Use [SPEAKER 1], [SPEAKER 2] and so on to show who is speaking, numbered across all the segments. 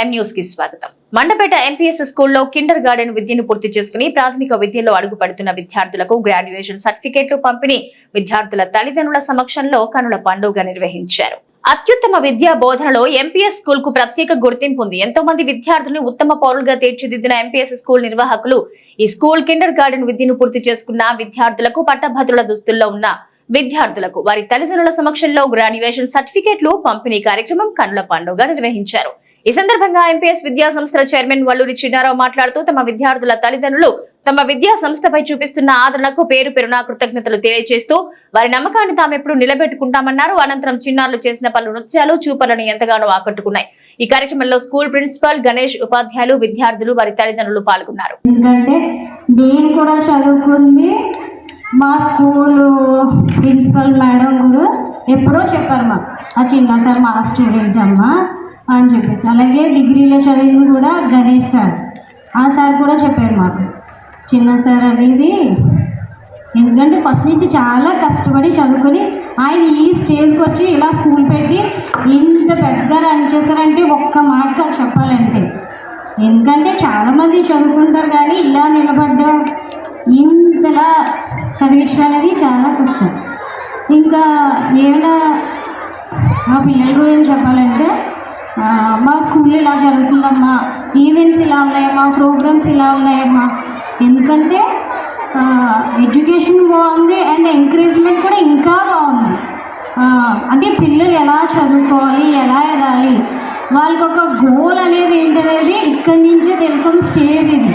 [SPEAKER 1] ఎం న్యూస్కి స్వాగతం. మండపేట ఎంపీఎస్ స్కూల్లో కిండర్ గార్డెన్ విద్యను పూర్తి చేసుకుని ప్రాథమిక విద్యలో అడుగు పడుతున్న విద్యార్థులకు గ్రాడ్యుయేషన్ సర్టిఫికేట్లు పంపిణీ విద్యార్థుల తల్లిదండ్రుల సమక్షంలో కనుల పండుగ నిర్వహించారు. అత్యుత్తమ విద్యా బోధనలో ఎంపీఎస్ స్కూల్కు ప్రత్యేక గుర్తింపు ఉంది. ఎంతో మంది విద్యార్థులను ఉత్తమ పౌరులుగా తీర్చిదిద్దిన ఎంపీఎస్ స్కూల్ నిర్వాహకులు ఈ స్కూల్ కిండర్ గార్డెన్ విద్యను పూర్తి చేసుకున్న విద్యార్థులకు పట్టభద్రుల దుస్తుల్లో ఉన్న విద్యార్థులకు వారి తల్లిదండ్రుల సమక్షంలో గ్రాడ్యుయేషన్ సర్టిఫికేట్లు పంపిణీ కార్యక్రమం కనుల పండుగ నిర్వహించారు. ఈ సందర్భంగా ఎంపీఎస్ విద్యా సంస్థల చైర్మన్ వల్లూరి చిన్నారావు మాట్లాడుతూ తమ విద్యార్థుల తల్లిదండ్రులు తమ విద్యా సంస్థపై చూపిస్తున్న ఆదరణకు పేరు పెరునా కృతజ్ఞతలు తెలియజేస్తూ వారి నమ్మకాన్ని తామెప్పుడు నిలబెట్టుకుంటామన్నారు. అనంతరం చిన్నారులు చేసిన పలు నృత్యాలు చూపలను ఎంతగానో ఆకట్టుకున్నాయి. ఈ కార్యక్రమంలో స్కూల్ ప్రిన్సిపల్ గణేష్ ఉపాధ్యాయులు విద్యార్థులు వారి తల్లిదండ్రులు పాల్గొన్నారు.
[SPEAKER 2] ఎందుకంటే నేను కూడా చదువుకుంది మా స్కూల్ ప్రిన్సిపల్ మేడం కూడా ఎప్పుడో చెప్పారు మా ఆ చిన్న సార్ మా స్టూడెంట్ అమ్మా అని చెప్పేసి. అలాగే డిగ్రీలో చదివింది కూడా గణేష్ సార్. ఆ సార్ కూడా చెప్పారు మాకు. చిన్న సార్ అనేది ఎందుకంటే ఫస్ట్ నుంచి చాలా కష్టపడి చదువుకొని ఆయన ఈ స్టేజ్కి వచ్చి ఇలా స్కూల్ పెట్టి ఇంత పెద్దగా రన్ చేశారంటే ఒక్క మాట చెప్పాలంటే. ఎందుకంటే చాలామంది చదువుకుంటారు కానీ ఇలా నిలబడ్డం ఇంతలా చదివించడం అనేది చాలా కష్టం. ఇంకా ఏమైనా మా పిల్లల గురించి చెప్పాలంటే మా స్కూల్లో ఇలా జరుగుతుందమ్మా. ఈవెంట్స్ ఇలా ఉన్నాయమ్మా ప్రోగ్రామ్స్ ఇలా ఉన్నాయమ్మా ఎందుకంటే ఎడ్యుకేషన్ బాగుంది అండ్ ఎంకరేజ్మెంట్ కూడా ఇంకా బాగుంది. అంటే పిల్లలు ఎలా చదువుకోవాలి ఎలా ఎదాలి వాళ్ళకి ఒక గోల్ అనేది ఏంటనేది ఇక్కడి నుంచే తెలుసుకున్న స్టేజ్ ఇది.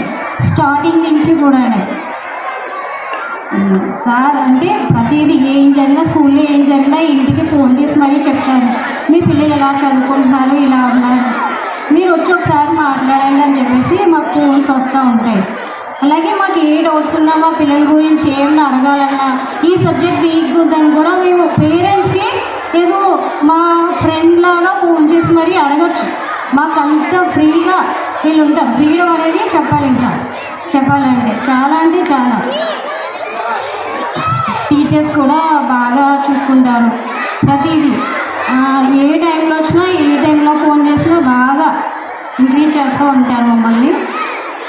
[SPEAKER 2] ఉమ్, సార్ అంటే ప్రతిదీ ఏం జరిగినా స్కూల్లో ఏం జరిగినా ఇంటికి ఫోన్ చేసి మరీ చెప్తాను మీ పిల్లలు ఎలా చదువుకుంటున్నారు? ఇలా ఉన్నారు. మీరు వచ్చి ఒకసారి మాట్లాడండి అని చెప్పేసి మాకు ఫోన్స్ వస్తూ ఉంటాయి. అలాగే మాకు ఏ డౌట్స్ ఉన్నా మా పిల్లల గురించి ఏమైనా అడగాలన్నా ఈ సబ్జెక్ట్ వీక్ ఉందని కూడా మేము పేరెంట్స్కి ఏదో మా ఫ్రెండ్ లాగా ఫోన్ చేసి మరీ అడగచ్చు. మాకు అంత ఫ్రీగా వీళ్ళు ఉంటారు. ఫ్రీడమ్ అనేది చెప్పాలి ఇంకా. చెప్పాలంటే చాలా అంటే చాలా. టీచర్స్ కూడా బాగా చూసుకుంటారు. ప్రతిదీ. ఏ టైంలో వచ్చినా ఏ టైంలో ఫోన్ చేసినా బాగా ఇంక్రీజ్ చేస్తూ ఉంటారు మమ్మల్ని.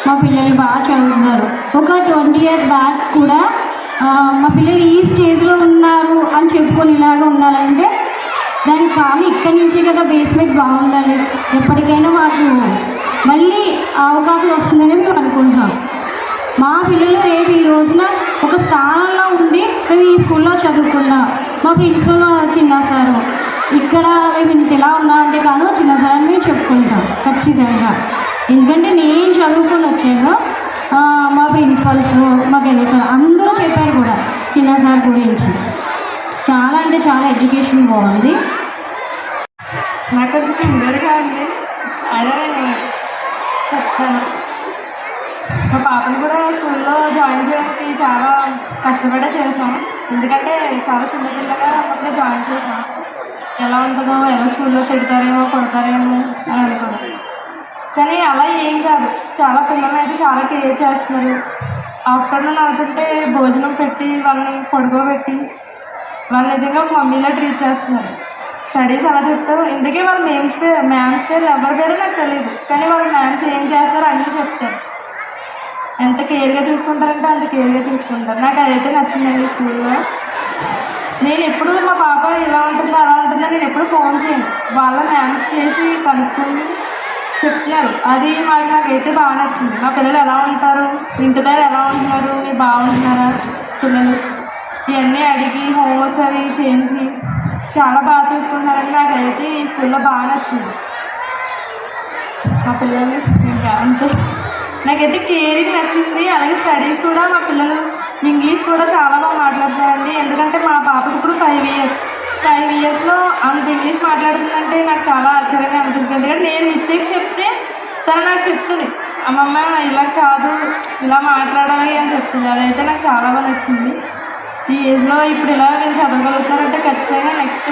[SPEAKER 2] మా పిల్లలు బాగా చదువుతున్నారు. ఒక ట్వంటీ ఇయర్స్ బ్యాక్ కూడా మా పిల్లలు ఈ స్టేజ్లో ఉన్నారు అని చెప్పుకొని ఇలాగా ఉండాలంటే దానికి కారణం ఇక్కడి నుంచే కదా బేస్మెంట్ బాగుండాలి. ఎప్పటికైనా మాకు మళ్ళీ అవకాశం వస్తుందని మేము అనుకుంటున్నాం. మా పిల్లలు రేపు ఈ రోజున ఒక స్కూల్లో చదువుకున్నా. మా ప్రిన్సిపల్ చిన్న సారు ఇక్కడ మేము ఇంత ఇలా ఉన్నామంటే కాదు చిన్న సార్ అని మేము చెప్పుకుంటాం ఖచ్చితంగా. ఎందుకంటే నేను చదువుకుని వచ్చాను. మా ప్రిన్సిపల్స్ మా గణేష్ సార్ అందరూ చెప్పారు కూడా చిన్న సార్ గురించి. చాలా అంటే చాలా ఎడ్యుకేషన్ బాగుంది.
[SPEAKER 3] నాకు కొంచెం ఉంది. అదే చెప్తాను. మా పాపను కూడా స్కూల్లో జాయిన్ చేయడానికి చాలా కష్టపడే చేసాం ఎందుకంటే చాలా చిన్నపిల్లగా అప్పుడే జాయిన్ చేసాం ఎలా ఉంటుందో ఎలా స్కూల్లో తిడతారేమో కొడతారేమో అని అనుకున్నాను కానీ అలా ఏం కాదు. చాలా పిల్లలు అయితే చాలా కేర్ చేస్తున్నారు. ఆఫ్టర్నూన్ అవుతుంటే భోజనం పెట్టి వాళ్ళని పడుకోబెట్టి వాళ్ళు నిజంగా మమ్మీలో ట్రీట్ చేస్తున్నారు. స్టడీస్ అలా చెప్తారు. ఇందుకే వాళ్ళ నేమ్స్ పేరు మ్యామ్స్ పేరు ఎవరి పేరు నాకు తెలియదు కానీ వాళ్ళ మ్యామ్స్ ఏం చేస్తారో అన్నీ చెప్తారు. ఎంత కేర్గా చూసుకుంటారంటే అంత కేర్గా చూసుకుంటారు. నాకు అదైతే నచ్చిందండి స్కూల్లో. నేను ఎప్పుడు మా పాప ఇలా ఉంటుందో అలా ఉంటుందో నేను ఎప్పుడు ఫోన్ చేయను. వాళ్ళ మ్యామ్స్ చేసి కనుక్కొని చెప్తున్నారు. అది మాకు నాకైతే బాగా నచ్చింది. మా పిల్లలు ఎలా ఉంటారు? ఇంటి దగ్గర ఎలా ఉంటున్నారు? మీరు బాగుంటున్నారా? పిల్లలు? ఇవన్నీ అడిగి హోంవర్క్స్ అవి చేయించి చాలా బాగా చూసుకుంటున్నారని నాకైతే ఈ స్కూల్లో బాగా నచ్చింది. మా పిల్లలు ఇంకా అంతే. నాకైతే కేరింగ్ నచ్చింది. అలాగే స్టడీస్ కూడా మా పిల్లలు ఇంగ్లీష్ కూడా చాలా బాగా మాట్లాడుతున్నారండి. ఎందుకంటే మా పాపకి ఇప్పుడు ఫైవ్ ఇయర్స్ ఫైవ్ ఇయర్స్లో అంత ఇంగ్లీష్ మాట్లాడుతుందంటే నాకు చాలా ఆశ్చర్యంగా అనిపిస్తుంది. ఎందుకంటే నేను మిస్టేక్స్ చెప్తే తను నాకు చెప్తుంది అమ్మమ్మ ఇలా కాదు ఇలా మాట్లాడాలి అని చెప్తుంది. అదైతే నాకు చాలా బాగా నచ్చింది. ఈ ఏజ్లో ఇప్పుడు ఇలా నేను చదవగలుగుతారంటే ఖచ్చితంగా నెక్స్ట్